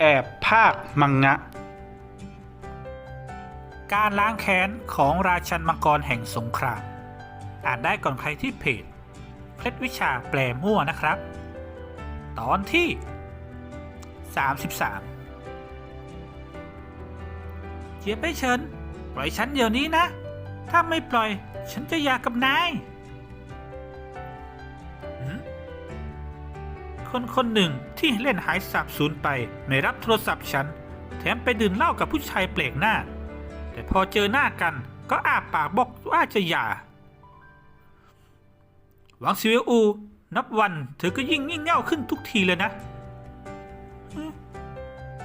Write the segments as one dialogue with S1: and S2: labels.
S1: แอบภาคมังงะ การล้างแค้นของราชันมังกรแห่งสงคราม อ่านได้ก่อนใครที่เพจเคล็ดวิชาแปลมั่วนะครับ ตอนที่ 33 เจี๊ยบไปเชิญ ปล่อยฉันเดี๋ยวนี้นะ ถ้าไม่ปล่อยฉันจะหย่ากับนาย คนคนหนึ่งที่เล่นหายสาบสูญไปไม่รับโทรศัพท์ฉัน แถมไปดื่มเหล้ากับผู้ชายเปลกหน้า แต่พอเจอหน้ากันก็อ้าปากบอกว่าจะหย่า หวังซิเวอู นับวันเธอก็ยิ่งยิ่งเง่าขึ้นทุกทีเลยนะ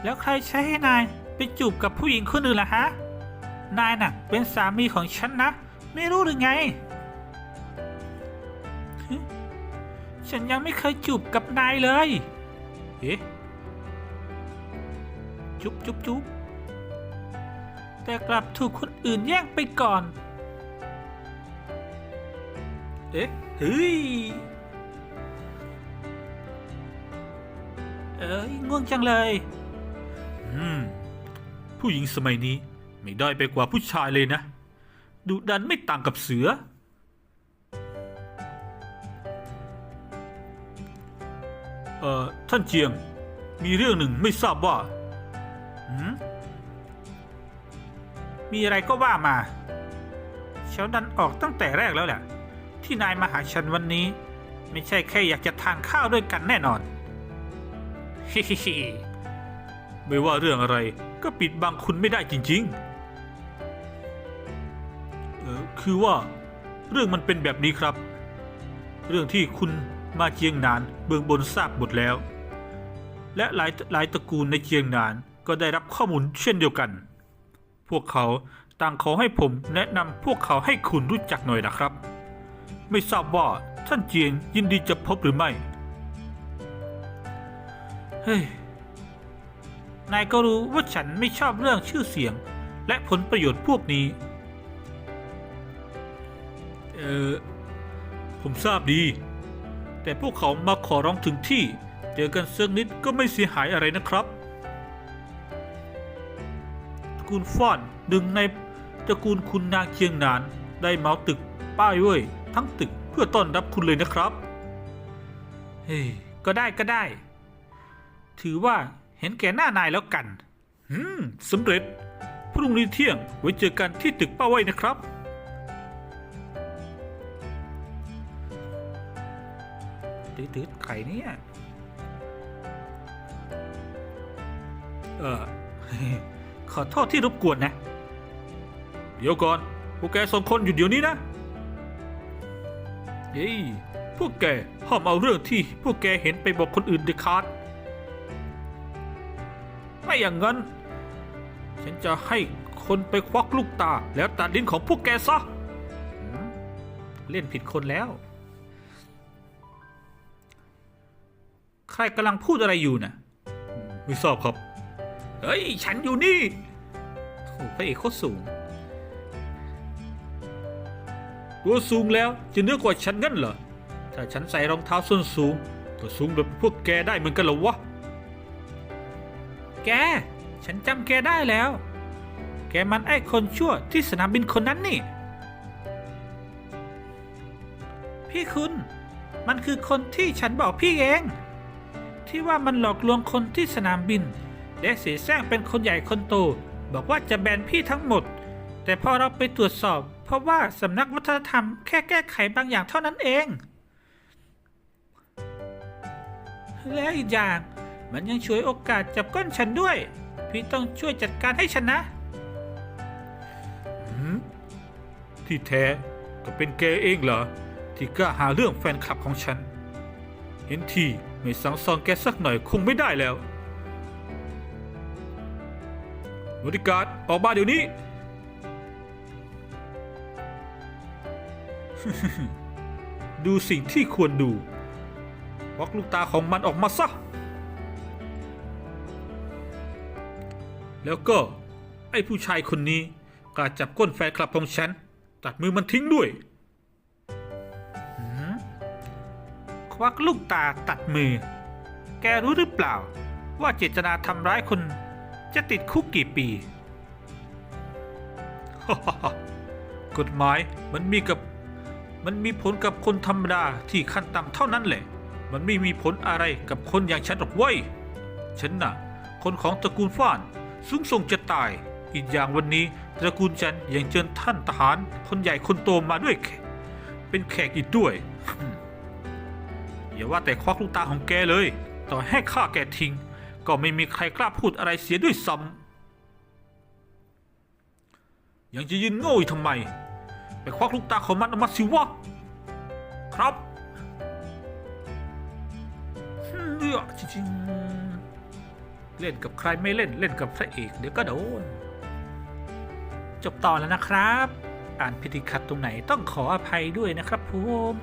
S1: แล้วใครใช้ให้นายไปจูบกับผู้หญิงคนอื่นล่ะฮะ นายน่ะ เป็นสามีของฉันนะ ไม่รู้หรือไง ฉันยังไม่เคยจูบกับนายเลย เอ๊ะ จุบจุบจุบแต่กลับถูกคนอื่นแย่งไปก่อน เอ๊ะเฮ้ยเอ้ยง่วงจังเลย อืม ผู้หญิงสมัยนี้ ไม่ด้อยไปกว่าผู้ชายเลยนะ ดุดันไม่ต่างกับเสือ เอ่อท่านเจียง มีเรื่องหนึ่งไม่ทราบว่าหืมมีอะไรก็ว่ามาเชาดันออกตั้งแต่แรกแล้วแหละ ที่นายมาหาฉันวันนี้ ไม่ใช่แค่อยากจะทานข้าวด้วยกันแน่นอนฮิฮิฮิไม่ว่าเรื่องอะไรก็ปิดบังคุณไม่ได้จริง ๆ เออคือว่าเรื่องมันเป็นแบบนี้ครับ เรื่องที่คุณ มาเจียงนานเบื้องบนทราบหมดแล้ว และหลายหลายตระกูลในเจียงนานก็ได้รับข้อมูลเช่นเดียวกัน พวกเขาต่างขอให้ผมแนะนำพวกเขาให้คุณรู้จักหน่อยนะครับ ไม่ทราบว่าท่านเจียงยินดีจะพบหรือไม่ เฮ้ย นายก็รู้ว่าฉันไม่ชอบเรื่องชื่อเสียง และผลประโยชน์พวกนี้ เออผมทราบดี แต่พวกเขามาขอร้องถึงที่ เจอกันสักนิดก็ไม่เสียหายอะไรนะครับตระกูลฟ้อนหนึ่งในตระกูลคุณนางเชียงนาน ได้เมาตึกป้ายเว้ย ทั้งตึกเพื่อต้อนรับคุณเลยนะครับ เฮ้ยก็ได้ก็ได้ ถือว่าเห็นแก่หน้านายแล้วกัน อืมสำเร็จ พรุ่งนี้เที่ยงไว้เจอกันที่ตึกป้าไว้นะครับ ตืดๆไข่เนี่ยเออขอโทษที่รบกวนนะ เดี๋ยวก่อน พวกแกสองคนอยู่เดี๋ยวนี้นะเฮ้ยพวกแกห้ามเอาเรื่องที่พวกแกเห็นไปบอกคนอื่นเด็ดขาดไม่อย่างนั้น ฉันจะให้คนไปควักลูกตาแล้วตัดลิ้นของพวกแกซะ เล่นผิดคนแล้ว ใครกำลังพูดอะไรอยู่น่ะมไม่ทราบครับ เฮ้ย ฉันอยู่นี่โอ้พระเอกโคตรสูง ตัวสูงแล้วจะเนื้อกว่าฉันงั้นเหรอ ถ้าฉันใส่รองเท้าส้นสูง ก็สูงแบบพวกแกได้เหมือนกันเหรอวะ แก ฉันจำแกได้แล้ว แกมันไอ้คนชั่วที่สนามบินคนนั้นนี่ พี่คุณ มันคือคนที่ฉันบอกพี่เอง ที่ว่ามันหลอกลวงคนที่สนามบิน และเสียแซงเป็นคนใหญ่คนโต บอกว่าจะแบนพี่ทั้งหมด แต่พอเราไปตรวจสอบ เพราะว่าสำนักวัฒนธรรมแค่แก้ไขบางอย่างเท่านั้นเอง และอีกอย่างมันยังช่วยโอกาสจับก้นฉันด้วย พี่ต้องช่วยจัดการให้ฉันนะที่แท้ก็เป็นแกเองเหรอ ที่กล้าหาเรื่องแฟนคลับของฉัน เห็นทีไม่สังสอนแกสักหน่อยคงไม่ได้แล้วบริการออกมาเดี๋ยวนี้ ดูสิ่งที่ควรดูควักลูกตาของมันออกมาซะ แล้วก็ ไอ้ผู้ชายคนนี้กล้าจับก้นแฟนคลับของฉัน ตัดมือมันทิ้งด้วย วักลูกตาตัดมือ แกรู้หรือเปล่า ว่าเจตนาทำร้ายคนจะติดคุกกี่ปี กฎหมายมันมีกับ มันมีผลกับคนธรรมดาที่ขั้นต่ำเท่านั้นแหละ มันไม่มีผลอะไรกับคนอย่างฉันหรอกเว้ย ฉันน่ะ คนของตระกูลฟ้าน สูงส่งจะตาย อีกอย่างวันนี้ตระกูลฉันยังเชิญท่านทหารคนใหญ่คนโตมาด้วย เป็นแขกอีกด้วย อย่าว่าแต่ควักลูกตาของแกเลย ต่อให้ฆ่าแกทิ้ง ก็ไม่มีใครกล้าพูดอะไรเสียด้วยซ้ำยังจะยืนโง่อยู่ทำไม ไปควักลูกตาของมันออกมาสิวะ ครับเลือกจริงๆเล่นกับใครไม่เล่นเล่นกับพระเอกเดี๋ยวก็โดน จบต่อนแล้วนะครับ อ่านพิธีขัดตรงไหนต้องขออภัยด้วยนะครับผม